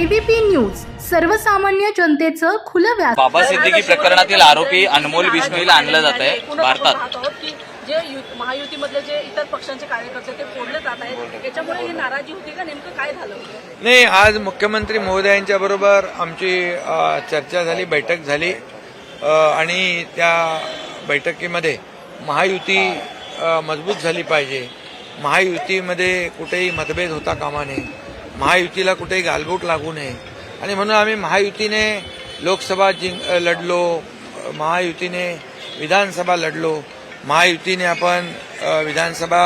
ABP news सर्वसामान्य जनतेचं खुलं व्यास बाबा सिद्दीकी प्रकरणातील आरोपी अनमोल बिश्नोईला आणलं जात आहे भारतात. जे यु- महायुतीमधले जे इतर पक्षांचे कार्यकर्ते ते फोडले जात आहेत याच्यामुळे ही नाराजी होती का नेमकं काय झालं होतं नाही आज मुख्यमंत्री महोदयांच्या बरोबर आमची अ, चर्चा झाली बैठक झाली. अ, आणि त्या बैठकीमध्ये महायुती अ, मजबूत झाली पाहिजे. महायुतीमध्ये कुठेही मतभेद होता कामा नये. महायुतीला कुठेही गालबोट लागू नये. आणि म्हणून आम्ही महायुतीने लोकसभा जिंक लढलो महायुतीने विधानसभा लढलो. महायुतीने आपण विधानसभा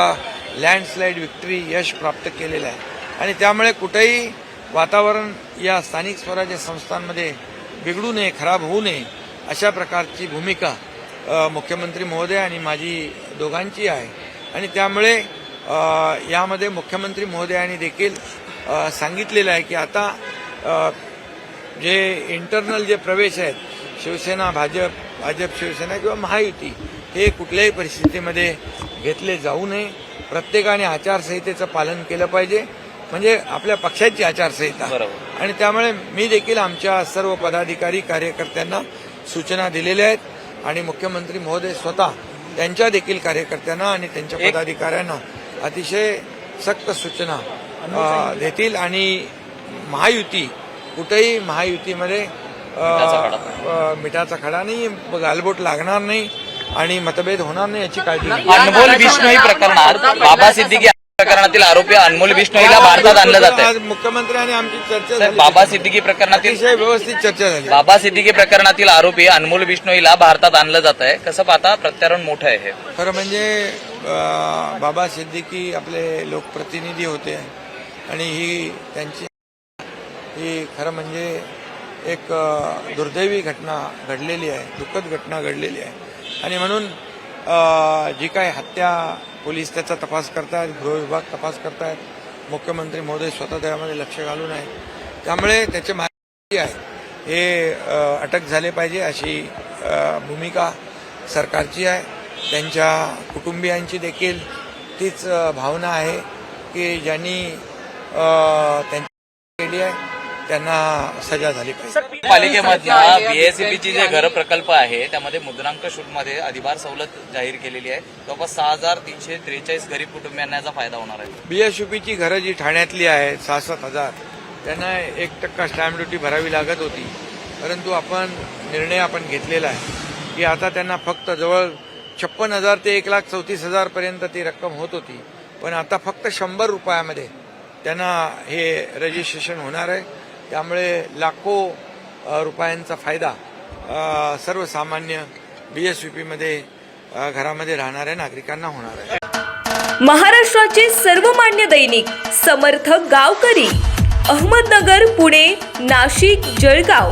लँडस्लाईड विक्ट्री यश प्राप्त केलेलं आहे. आणि त्यामुळे कुठेही वातावरण या स्थानिक स्वराज्य संस्थांमध्ये बिघडू नये खराब होऊ नये अशा प्रकारची भूमिका मुख्यमंत्री महोदय आणि माझी दोघांची आहे. आणि त्यामुळे यामध्ये मुख्यमंत्री महोदयांनी देखील सांगितलेलं आहे की आता जे इंटरनल जे प्रवेश आहेत शिवसेना भाजप भाजप शिवसेना किंवा महायुती हे कुठल्याही परिस्थितीमध्ये घेतले जाऊ नये. प्रत्येकाने आचारसंहितेचं पालन केलं पाहिजे. म्हणजे आपल्या पक्षाची आचारसंहिता. आणि त्यामुळे मी देखील आमच्या सर्व पदाधिकारी कार्यकर्त्यांना सूचना दिलेल्या आहेत. आणि मुख्यमंत्री महोदय स्वतः त्यांच्या देखील कार्यकर्त्यांना आणि त्यांच्या पदाधिकाऱ्यांना अतिशय सक्त सूचना देतील आणि महायुती कुठेही महायुतीमध्ये मिठाचा खडा. नाही गालबोट लागणार नाही आणि मतभेद होणार नाही याची काळजी. अनमोल बिश्नोई प्रकरणात बाबा सिद्दीकी प्रकरणातील आरोपी अनमोल बिश्नोईला भारतात आणलं जात आज आहे मुख्यमंत्री आणि आमची चर्चा झाली. बाबा सिद्दीकी प्रकरणातील अतिशय व्यवस्थित चर्चा झाली. बाबा सिद्दीकी प्रकरणातील आरोपी अनमोल बिश्नोईला भारतात आणलं जात आहे कसं पाहता? प्रत्यारोप मोठं आहे हे. खरं म्हणजे अ, बाबा सिद्दीकी आपले लोकप्रतिनिधी होते. आणि ही त्यांची ही खरं म्हणजे एक दुर्दैवी घटना घडलेली आहे दुःखद घटना घडलेली आहे. आणि म्हणून जी काही हत्या पोलीस त्याचा तपास करतायत गृह विभाग तपास करतायत मुख्यमंत्री महोदय स्वतः त्यामध्ये लक्ष घालून आहे त्यामुळे त्याचे माहिती आहे. हे अटक झाले पाहिजे अशी भूमिका सरकारची आहे. त्यांच्या कुटुंबियांची देखील तीच भावना आहे की ज्यांनी त्यांची केली आहे त्यांना सजा झाली पाहिजे पालिकेमधला बीएसईबीची जे घर प्रकल्प आहे त्यामध्ये मुद्रांक शूटमध्ये अधिभार सवलत जाहीर केलेली आहे. जवळपास सहा हजार तीनशे त्रेचाळीस गरीब कुटुंबियांना याचा फायदा होणार आहे. बीएसयूपीची घरं जी ठाण्यातली आहेत सहा सात हजार त्यांना एक टक्का स्टॅम्प ड्युटी भरावी लागत होती. परंतु आपण निर्णय आपण घेतलेला आहे की आता त्यांना फक्त जवळ छप्पन हजार ते एक लाख चौतीस हजारपर्यंत ती रक्कम होत होती. पण आता फक्त शंभर रुपयामध्ये त्यांना हे रजिस्ट्रेशन होणार आहे. त्यामुळे लाखो रुपयांचा फायदा सर्वसामान्य बी एसमध्ये घरामध्ये राहणाऱ्या नागरिकांना होणार आहे. महाराष्ट्राचे सर्वमान्य दैनिक समर्थ गावकरी अहमदनगर पुणे नाशिक जळगाव.